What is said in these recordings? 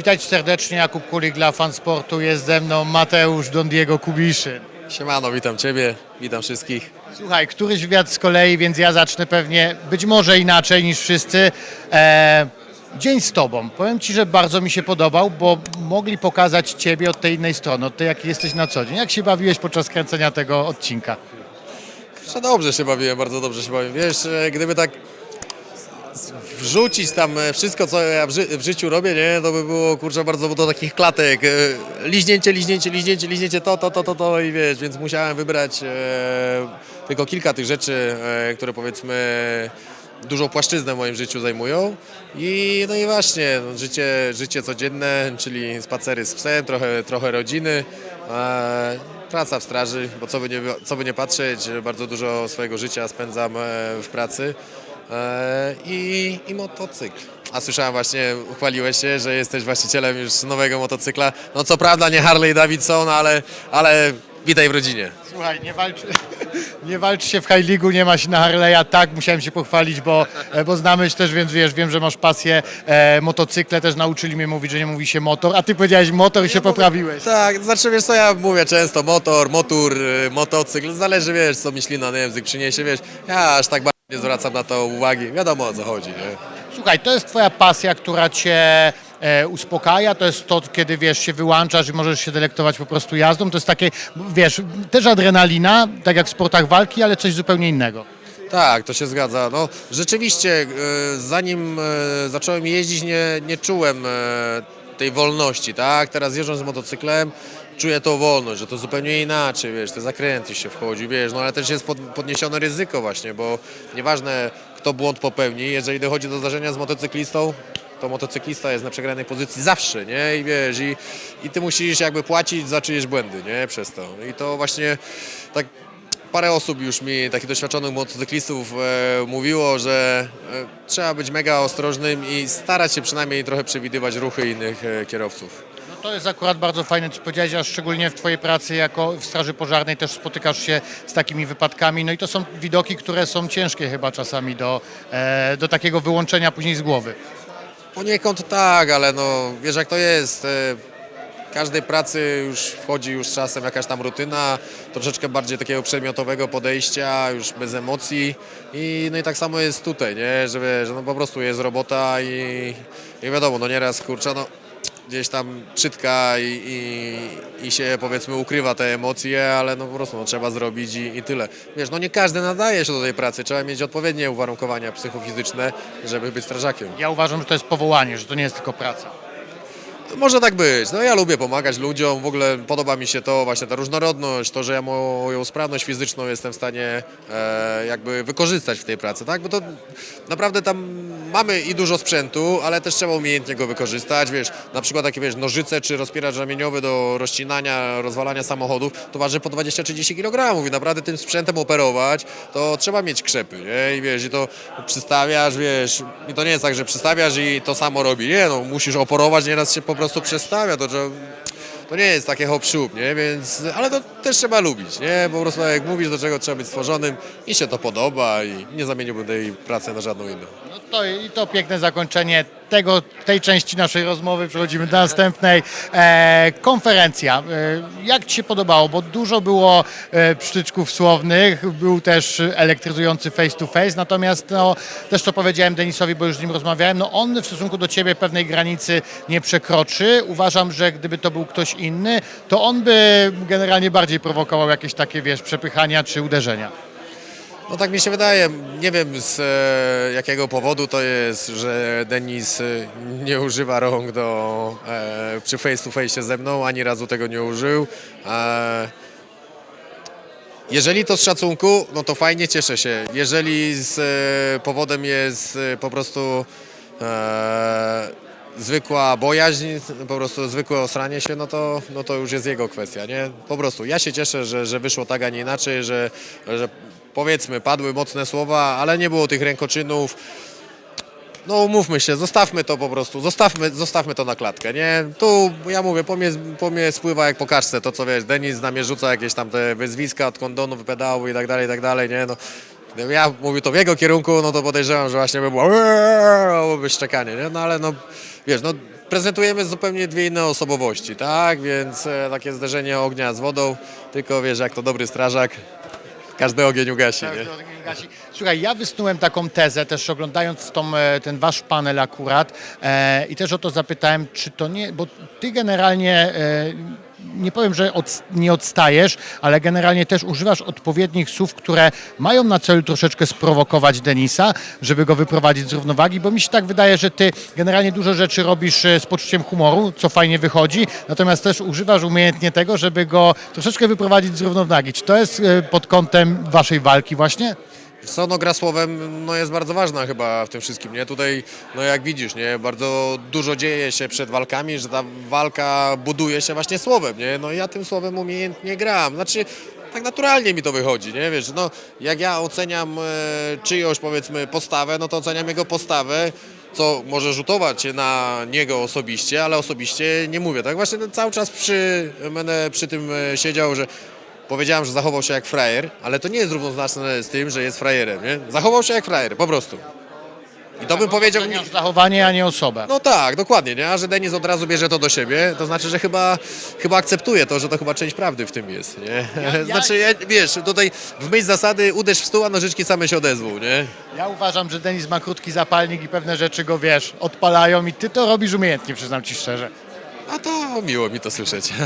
Witajcie serdecznie, Jakub Kulik dla Fansportu. Jest ze mną Mateusz Don Diego Kubiszyn. Siemano, witam Ciebie, witam wszystkich. Słuchaj, któryś wywiad z kolei, więc ja zacznę pewnie być może inaczej niż wszyscy. E, dzień z Tobą. Powiem Ci, że bardzo mi się podobał, bo mogli pokazać Ciebie od tej innej strony, od tej, jaki jesteś na co dzień. Jak się bawiłeś podczas kręcenia tego odcinka? Kurczę, dobrze się bawiłem, bardzo dobrze się bawiłem. Wiesz, e, gdyby tak wrzucić tam e, wszystko, co ja w, ży w życiu robię, nie, to by było, kurczę, bardzo do takich klatek. e, Liźnięcie, liźnięcie, liźnięcie, liźnięcie, to, to, to, to, to i wiesz, więc musiałem wybrać e, tylko kilka tych rzeczy, e, które powiedzmy dużą płaszczyznę w moim życiu zajmują. I no i właśnie, no, życie, życie codzienne, czyli spacery z psem, trochę, trochę rodziny, e, praca w straży, bo co by, nie, co by nie patrzeć, bardzo dużo swojego życia spędzam e, w pracy i, i motocykl. A słyszałem właśnie, uchwaliłeś się, że jesteś właścicielem już nowego motocykla. No co prawda nie Harley Davidson, ale, ale witaj w rodzinie. Słuchaj, nie walcz, nie walcz się w High League'u, nie ma się na Harley'a. Tak, musiałem się pochwalić, bo, e, bo znamy się też, więc wiesz, wiem, że masz pasję e, motocykle, też nauczyli mnie mówić, że nie mówi się motor, a ty powiedziałeś motor i się poprawiłeś. Tak, znaczy wiesz co, ja mówię często motor, motor, y, motocykl, zależy wiesz co mi ślina na język przyniesie, wiesz, ja aż tak bardzo nie zwracam na to uwagi, wiadomo o co chodzi, nie? Słuchaj, to jest twoja pasja, która cię e, uspokaja, to jest to, kiedy wiesz, się wyłączasz i możesz się delektować po prostu jazdą, to jest takie, wiesz, też adrenalina, tak jak w sportach walki, ale coś zupełnie innego. Tak, to się zgadza. No, rzeczywiście, e, zanim e, zacząłem jeździć, nie, nie czułem e, tej wolności, tak? Teraz jeżdżąc motocyklem, czuję tą wolność, że to zupełnie inaczej, wiesz, te zakręty się wchodzi, wiesz, no ale też jest pod, podniesione ryzyko właśnie, bo nieważne kto błąd popełni, jeżeli dochodzi do zdarzenia z motocyklistą, to motocyklista jest na przegranej pozycji zawsze, nie? I wiesz, i, i ty musisz jakby płacić za czyjeś błędy, nie? Przez to. I to właśnie tak parę osób już mi, takich doświadczonych motocyklistów e, mówiło, że e, trzeba być mega ostrożnym i starać się przynajmniej trochę przewidywać ruchy innych e, kierowców. No to jest akurat bardzo fajne, co powiedziałeś, a szczególnie w Twojej pracy jako w Straży Pożarnej też spotykasz się z takimi wypadkami. No i to są widoki, które są ciężkie chyba czasami do, e, do takiego wyłączenia później z głowy. Poniekąd tak, ale no wiesz jak to jest. e, Każdej pracy już wchodzi już czasem jakaś tam rutyna, troszeczkę bardziej takiego przedmiotowego podejścia, już bez emocji. I, no i tak samo jest tutaj, nie? Że no po prostu jest robota i, i wiadomo, no nieraz kurczę, no gdzieś tam czytka i, i, i się powiedzmy ukrywa te emocje, ale no po prostu no, trzeba zrobić i, i tyle. Wiesz, no nie każdy nadaje się do tej pracy, trzeba mieć odpowiednie uwarunkowania psychofizyczne, żeby być strażakiem. Ja uważam, że to jest powołanie, że to nie jest tylko praca. Może tak być. No ja lubię pomagać ludziom, w ogóle podoba mi się to właśnie ta różnorodność, to, że ja moją sprawność fizyczną jestem w stanie e, jakby wykorzystać w tej pracy, tak? Bo to naprawdę tam mamy i dużo sprzętu, ale też trzeba umiejętnie go wykorzystać, wiesz, na przykład takie, wiesz, nożyce czy rozpieracz ramieniowy do rozcinania, rozwalania samochodów, to waży po 20-30 kg i naprawdę tym sprzętem operować, to trzeba mieć krzepy, nie? I wiesz, i to przystawiasz, wiesz, i to nie jest tak, że przystawiasz i to samo robi, nie, no musisz oporować, nieraz się po prostu przestawia, to, że to nie jest takie hop nie, więc, ale to też trzeba lubić, nie, po prostu jak mówisz, do czego trzeba być stworzonym i się to podoba i nie zamieniłbym tej pracy na żadną inną. No to, I to piękne zakończenie tego, tej części naszej rozmowy. Przechodzimy do następnej. E, konferencja. E, jak Ci się podobało? Bo dużo było e, słownych, był też elektryzujący face to face, natomiast no, też to powiedziałem Denisowi, bo już z nim rozmawiałem, no on w stosunku do Ciebie pewnej granicy nie przekroczy. Uważam, że gdyby to był ktoś inny, to on by generalnie bardziej prowokował jakieś takie, wiesz, przepychania czy uderzenia. No tak mi się wydaje, nie wiem z e, jakiego powodu to jest, że Denis e, nie używa rąk do, e, przy face to face ze mną, ani razu tego nie użył. E, jeżeli to z szacunku, no to fajnie, cieszę się. Jeżeli z e, powodem jest e, po prostu e, zwykła bojaźń, po prostu zwykłe osranie się, no to, no to już jest jego kwestia, nie? Po prostu ja się cieszę, że, że wyszło tak, a nie inaczej, że, że powiedzmy padły mocne słowa, ale nie było tych rękoczynów. No umówmy się, zostawmy to po prostu, zostawmy, zostawmy to na klatkę, nie? Tu, ja mówię, po mnie, po mnie spływa jak po kaczce, to co wiesz, Denis na mnie rzuca jakieś tam te wyzwiska od kondonów, pedału i tak dalej, i tak dalej, nie? No, ja mówił to w jego kierunku, no to podejrzewam, że właśnie by było byłoby szczekanie, nie? No ale no, wiesz, no prezentujemy zupełnie dwie inne osobowości, tak? Więc e, takie zderzenie ognia z wodą, tylko wiesz, jak to dobry strażak, każdy ogień ugasi, nie? Słuchaj, ja wysnułem taką tezę, też oglądając tą, e, ten wasz panel akurat e, i też o to zapytałem, czy to nie, bo ty generalnie, e, nie powiem, że od, nie odstajesz, ale generalnie też używasz odpowiednich słów, które mają na celu troszeczkę sprowokować Denisa, żeby go wyprowadzić z równowagi, bo mi się tak wydaje, że ty generalnie dużo rzeczy robisz e, z poczuciem humoru, co fajnie wychodzi, natomiast też używasz umiejętnie tego, żeby go troszeczkę wyprowadzić z równowagi. Czy to jest e, pod kątem waszej walki właśnie? Co, no gra słowem no jest bardzo ważna chyba w tym wszystkim, nie? Tutaj, no jak widzisz, nie? Bardzo dużo dzieje się przed walkami, że ta walka buduje się właśnie słowem, nie? No ja tym słowem umiejętnie gram, znaczy tak naturalnie mi to wychodzi, nie? Wiesz, no jak ja oceniam e, czyjąś powiedzmy postawę, no to oceniam jego postawę, co może rzutować na niego osobiście, ale osobiście nie mówię, tak? Właśnie no, cały czas przy, będę przy tym e, siedział, że Powiedziałem, że zachował się jak frajer, ale to nie jest równoznaczne z tym, że jest frajerem, nie? Zachował się jak frajer, po prostu. I to bym powiedział... Oceniasz zachowanie, a nie osobę. No tak, dokładnie, nie? A że Denis od razu bierze to do siebie, to znaczy, że chyba, chyba akceptuje to, że to chyba część prawdy w tym jest, nie? ja- Znaczy, ja, wiesz, tutaj w myśl zasady uderz w stół, a nożyczki same się odezwą, nie? Ja uważam, że Denis ma krótki zapalnik i pewne rzeczy go, wiesz, odpalają i ty to robisz umiejętnie, przyznam ci szczerze. A to miło mi to słyszeć.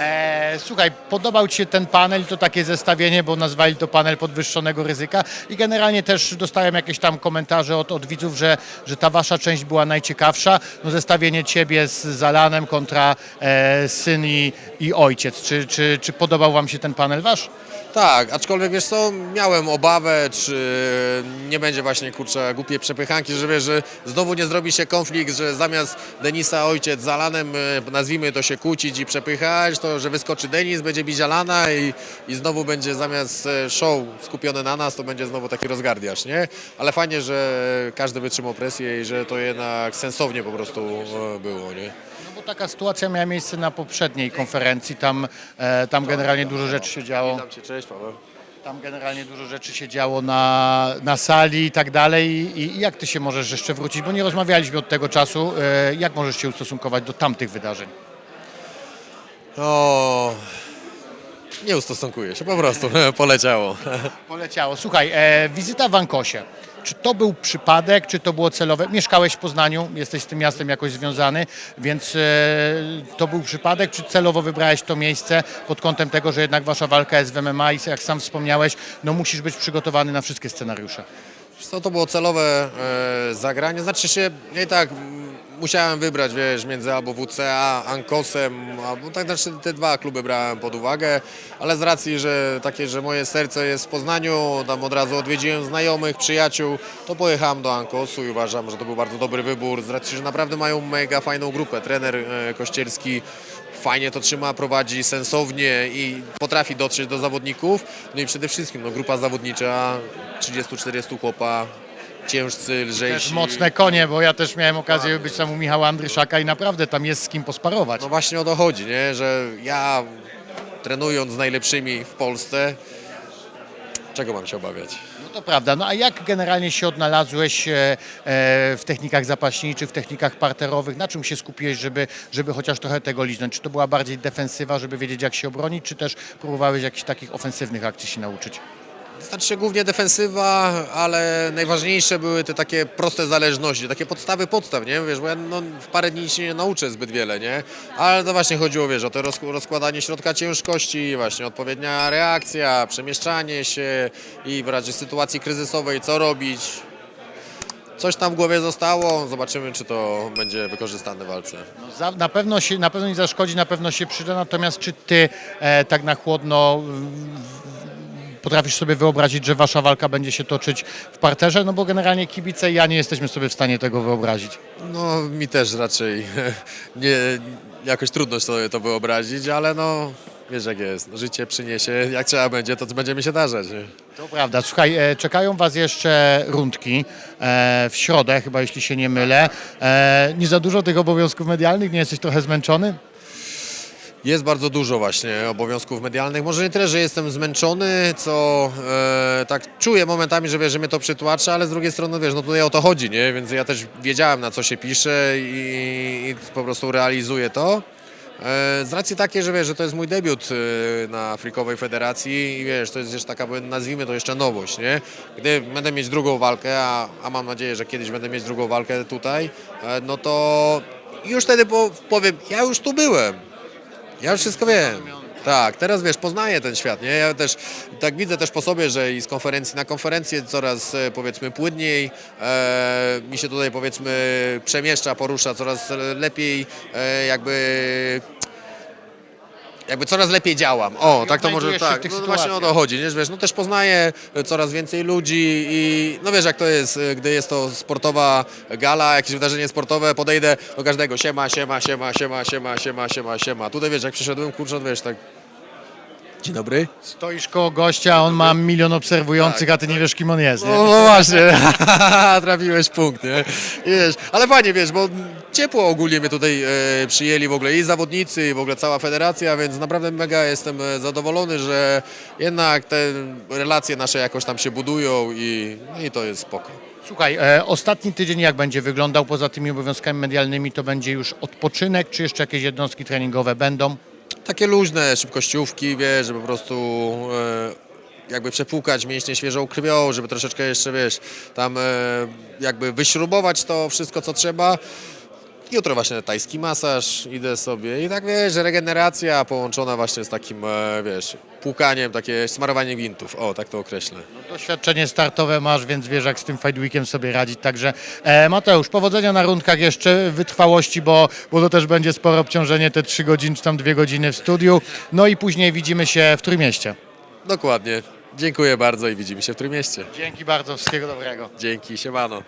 E, słuchaj, podobał Ci się ten panel, to takie zestawienie, bo nazwali to panel podwyższonego ryzyka i generalnie też dostałem jakieś tam komentarze od, od widzów, że, że ta Wasza część była najciekawsza. No zestawienie Ciebie z Zalanem kontra e, syn i, i ojciec. Czy, czy, czy podobał Wam się ten panel Wasz? Tak, aczkolwiek wiesz co, miałem obawę, czy nie będzie właśnie kurczę głupiej przepychanki, że wiesz, że znowu nie zrobi się konflikt, że zamiast Denisa ojciec z Alanem, e, nazwijmy to się kłócić i przepychać, to że wyskoczy Denis, będzie bić Alana i, i znowu będzie zamiast e, show skupione na nas, to będzie znowu taki rozgardiasz, nie? Ale fajnie, że każdy wytrzymał presję i że to jednak sensownie po prostu e, było, nie? No bo taka sytuacja miała miejsce na poprzedniej konferencji, tam, e, tam generalnie dużo rzeczy się działo. Witam cię, cześć Paweł. Tam generalnie dużo rzeczy się działo na, na sali i tak dalej. I, I jak ty się możesz jeszcze wrócić? Bo nie rozmawialiśmy od tego czasu. E, jak możesz się ustosunkować do tamtych wydarzeń? O, nie ustosunkuję się, po prostu poleciało. Poleciało. Słuchaj, e, wizyta w Ankosie. Czy to był przypadek, czy to było celowe? Mieszkałeś w Poznaniu, jesteś z tym miastem jakoś związany, więc e, to był przypadek, czy celowo wybrałeś to miejsce pod kątem tego, że jednak wasza walka jest w MMA i jak sam wspomniałeś, no musisz być przygotowany na wszystkie scenariusze. Co to było celowe e, zagranie? Znaczy się, nie tak musiałem wybrać, wiesz, między albo WCA, Ankosem, albo tak znaczy te dwa kluby brałem pod uwagę, ale z racji, że takie, że moje serce jest w Poznaniu, tam od razu odwiedziłem znajomych, przyjaciół, to pojechałem do Ankosu i uważam, że to był bardzo dobry wybór, z racji, że naprawdę mają mega fajną grupę. Trener e, Kościelski fajnie to trzyma, prowadzi sensownie i potrafi dotrzeć do zawodników. No i przede wszystkim no, grupa zawodnicza, 30-40 chłopa, ciężcy, Też lżejsi. mocne konie, bo ja też miałem okazję być tam u Michała Andryszaka i naprawdę tam jest z kim posparować. No właśnie o to chodzi, nie? że ja trenując z najlepszymi w Polsce, czego mam się obawiać? No to prawda. No a jak generalnie się odnalazłeś e, e, w technikach zapaśniczych, w technikach parterowych? Na czym się skupiłeś, żeby, żeby chociaż trochę tego liznąć? Czy to była bardziej defensywa, żeby wiedzieć jak się obronić, czy też próbowałeś jakichś takich ofensywnych akcji się nauczyć? Znaczy głównie defensywa, ale najważniejsze były te takie proste zależności, takie podstawy podstaw, nie? Wiesz, bo ja no, w parę dni się nie nauczę zbyt wiele, nie? Ale to właśnie chodziło, wiesz, o to roz, rozkładanie środka ciężkości, właśnie odpowiednia reakcja, przemieszczanie się i w razie sytuacji kryzysowej co robić. Coś tam w głowie zostało, zobaczymy, czy to będzie wykorzystane w walce. No, za, na, pewno się, na pewno nie zaszkodzi, na pewno się przyda, natomiast czy ty e, tak na chłodno potrafisz sobie wyobrazić, że wasza walka będzie się toczyć w parterze? No bo generalnie kibice i ja nie jesteśmy sobie w stanie tego wyobrazić. No, mi też raczej nie, jakoś trudno sobie to wyobrazić, ale no, wiesz jak jest, życie przyniesie, jak trzeba będzie, to będziemy się darzać. Nie? To prawda. Słuchaj, e, czekają Was jeszcze rundki e, w środę, chyba jeśli się nie mylę. E, nie za dużo tych obowiązków medialnych? Nie jesteś trochę zmęczony? Jest bardzo dużo właśnie obowiązków medialnych. Może nie tyle, że jestem zmęczony, co e, tak czuję momentami, że wiesz, że mnie to przytłacza, ale z drugiej strony wiesz, no tutaj o to chodzi, nie? Więc ja też wiedziałem na co się pisze i, i po prostu realizuję to. E, Z racji takiej, że wiesz, że to jest mój debiut e, na Frikowej Federacji i wiesz, to jest jeszcze taka, nazwijmy to jeszcze nowość, nie? Gdy będę mieć drugą walkę, a, a mam nadzieję, że kiedyś będę mieć drugą walkę tutaj, e, no to już wtedy po, powiem, ja już tu byłem. Ja już wszystko wiem. Tak, teraz wiesz, poznaję ten świat, nie? Ja też tak widzę też po sobie, że i z konferencji na konferencję coraz e, powiedzmy płynniej e, mi się tutaj powiedzmy przemieszcza, porusza coraz lepiej, e, jakby jakby coraz lepiej działam. O, tak to może odnajdujesz tak. w tych No, no właśnie o to chodzi, nie? Wiesz, no też poznaję e, coraz więcej ludzi i no wiesz jak to jest, e, gdy jest to sportowa gala, jakieś wydarzenie sportowe, podejdę do każdego siema, siema, siema, siema, siema, siema, siema, siema. Tutaj wiesz, jak przyszedłem, kurczę, no wiesz, tak Dzień dobry. Stoisz koło gościa, on ma milion obserwujących, a ty nie wiesz, kim on jest. Nie? No, no właśnie, trafiłeś punkt, nie? I Wiesz, ale fajnie, wiesz, bo ciepło ogólnie mnie tutaj e, przyjęli w ogóle i zawodnicy, i w ogóle cała federacja, więc naprawdę mega jestem e, zadowolony, że jednak te relacje nasze jakoś tam się budują i, i to jest spoko. Słuchaj, e, ostatni tydzień jak będzie wyglądał poza tymi obowiązkami medialnymi, to będzie już odpoczynek, czy jeszcze jakieś jednostki treningowe będą? Takie luźne szybkościówki, wiesz, żeby po prostu e, jakby przepłukać mięśnie świeżą krwią, żeby troszeczkę jeszcze, wiesz, tam e, jakby wyśrubować to wszystko, co trzeba. Jutro właśnie tajski masaż, idę sobie i tak, wiesz, regeneracja połączona właśnie z takim, e, wiesz, płukaniem, takie smarowanie gwintów, o, tak to określę. Doświadczenie startowe masz, więc wiesz, jak z tym Fight Weekiem sobie radzić. Także e, Mateusz, powodzenia na rundkach jeszcze, wytrwałości, bo, bo to też będzie spore obciążenie, te trzy godziny czy tam dwie godziny w studiu. No i później widzimy się w Trójmieście. Dokładnie. Dziękuję bardzo i widzimy się w Trójmieście. Dzięki bardzo, wszystkiego dobrego. Dzięki, siemano.